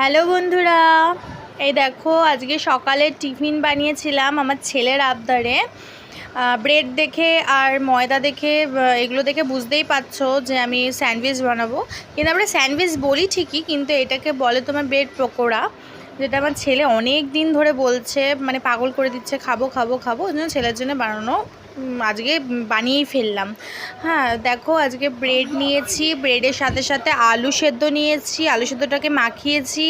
Hello বন্ধুরা, এই দেখো আজকে সকালে টিফিন বানিয়েছিলাম আমার ছেলের আবদারে। ব্রেড দেখে আর ময়দা দেখে এগুলো দেখে বুঝতেই পারছ যে আমি স্যান্ডউইচ বানাবো। কিন্তু আমরা স্যান্ডউইচ বলি ঠিকই, কিন্তু এটাকে বলে তোমার ব্রেড পকোড়া, যেটা আমার ছেলে অনেক দিন ধরে বলছে মানে পাগল করে দিচ্ছে, খাব খাব খাব। ওই জন্য ছেলের জন্য বানানো আজকে বানিয়েই ফেললাম। হ্যাঁ দেখো আজকে ব্রেড নিয়েছি ব্রেডের সাথে সাথে আলু সেদ্ধ নিয়েছি, আলু সেদ্ধটাকে মাখিয়েছি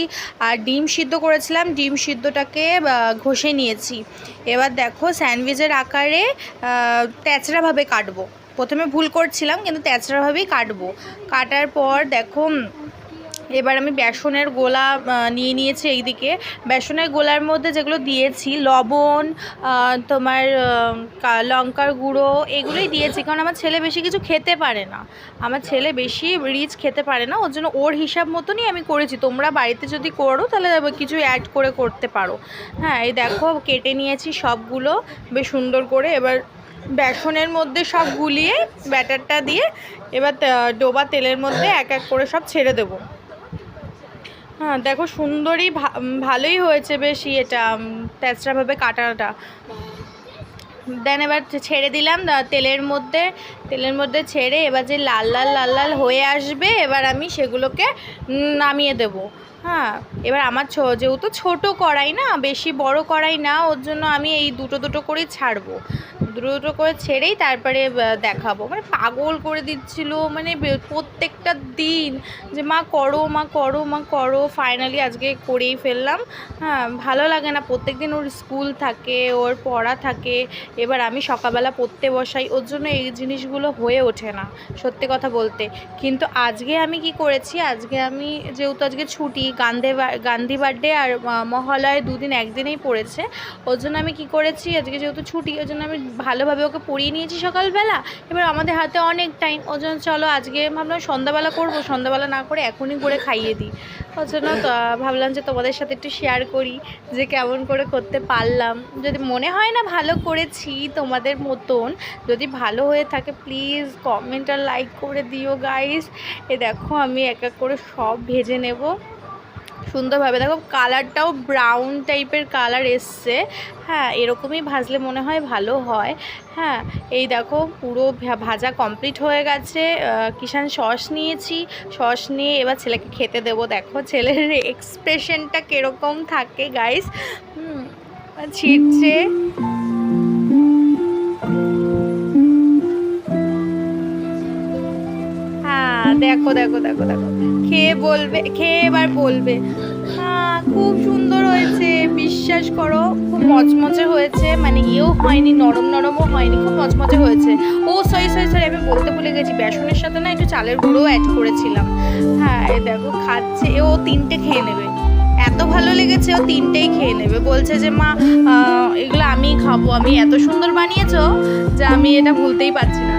আর ডিম সিদ্ধ করেছিলাম, ডিম সিদ্ধটাকে ঘষে নিয়েছি। এবার দেখো স্যান্ডউইচের আকারে তেচড়াভাবে কাটবো। প্রথমে ভুল করছিলাম, কিন্তু তেচড়াভাবেই কাটবো। কাটার পর দেখো এবার আমি বেসনের গোলা নিয়ে নিয়েছি এইদিকে। বেসনের গোলার মধ্যে যেগুলো দিয়েছি, লবণ তোমার লঙ্কার গুঁড়ো, এগুলোই দিয়েছি। কারণ আমার ছেলে বেশি কিছু খেতে পারে না। আমার ছেলে বেশি রিচ খেতে পারে না। ওর জন্য ওর হিসাব মতনই আমি করেছি। তোমরা বাড়িতে যদি করো, তাহলে কিছু অ্যাড করে করতে পারো। হ্যাঁ এই দেখো, কেটে নিয়েছি সবগুলো। বেশ সুন্দর করে এবার বেসনের মধ্যে সব গুলিয়ে ব্যাটারটা দিয়ে এবার ডোবা তেলের মধ্যে এক এক করে সব ছেড়ে দেবো। হ্যাঁ দেখো সুন্দরই ভালোই হয়েছে বেশ এটা তেচড়াভাবে কাটাটা। দেন এবার ছেড়ে দিলাম তেলের মধ্যে তেলের মধ্যে ছেড়ে এবার যে লাল লাল লাল লাল হয়ে আসবে, এবার আমি সেগুলোকে নামিয়ে দেব। হ্যাঁ এবার আমার যেহেতু ছোট কড়াই না, বেশি বড় কড়াই না, ওর জন্য আমি এই দুটো দুটো করেই ছাড়বো। দুটো দুটো করে ছেড়েই তারপরে দেখাবো। মানে পাগল করে দিচ্ছিল মানে প্রত্যেকটা দিন যে, মা, করো মা করো মা, করো। ফাইনালি আজকে করেই ফেললাম। হ্যাঁ ভালো লাগে না। প্রত্যেক দিন ওর স্কুল থাকে, ওর পড়া থাকে। এবার আমি সকালবেলা পড়তে বসাই। ওর জন্য এই জিনিসগুলো হয়ে ওঠে না, সত্যি কথা বলতে। কিন্তু আজকে আমি কি করেছি? আজকে আমি যেহেতু আজকে ছুটি, গান্ধী গান্ধী বার্থডে আর মহালয় দুদিন একদিনেই পড়েছে। ওর জন্য আমি কি করেছি? আজকে যেহেতু ছুটি, ওর জন্য আমি ভালোভাবে ওকে পড়িয়ে নিয়েছি সকালবেলা। এবার আমাদের হাতে অনেক টাইম ওর জন্য চলো আজকে ভাবলাম সন্ধ্যাবেলা করব সন্ধ্যাবেলা না করে এখনই করে খাইয়ে দিই। অচেনা তো, ভাবলাম যে তোমাদের সাথে একটু শেয়ার করি যে কেমন করে করতে পারলাম। যদি মনে হয় না ভালো করেছি তোমাদের মতন যদি ভালো হয়ে থাকে প্লিজ কমেন্ট আর লাইক করে দিও গাইস এ দেখো আমি এক এক করে সব ভেজে নেব। সুন্দরভাবে। দেখো কালারটাও ব্রাউন টাইপের কালার এসছে। হ্যাঁ এরকমই ভাজলে মনে হয় ভালো হয়। হ্যাঁ এই দেখো, পুরো ভাজা কমপ্লিট হয়ে গেছে। কিষান সস নিয়েছি। সস নিয়ে এবার ছেলেকে খেতে দেবো। দেখো, ছেলের এক্সপ্রেশনটা কীরকম থাকে গাইস ছিটছে। দেখো দেখো দেখো দেখো। খেয়ে বলবে, খেয়ে এবার বলবে। হ্যাঁ খুব সুন্দর হয়েছে, বিশ্বাস করো। খুব মচমচে হয়েছে মানে ইয়েও হয়নি, নরম নরমও হয়নি, খুব মচমচে হয়েছে। ও, সরি সরি সরি, আমি বলতে ভুলে গেছি, বেসনের সাথে না একটু চালের গুঁড়ো অ্যাড করেছিলাম। হ্যাঁ দেখো, খাচ্ছে ও তিনটে খেয়ে নেবে। এত ভালো লেগেছে, ও তিনটেই খেয়ে নেবে। বলছে যে, মা এগুলো আমি খাব, আমি এত সুন্দর বানিয়েছো যে আমি এটা ভুলতেই পারছি না।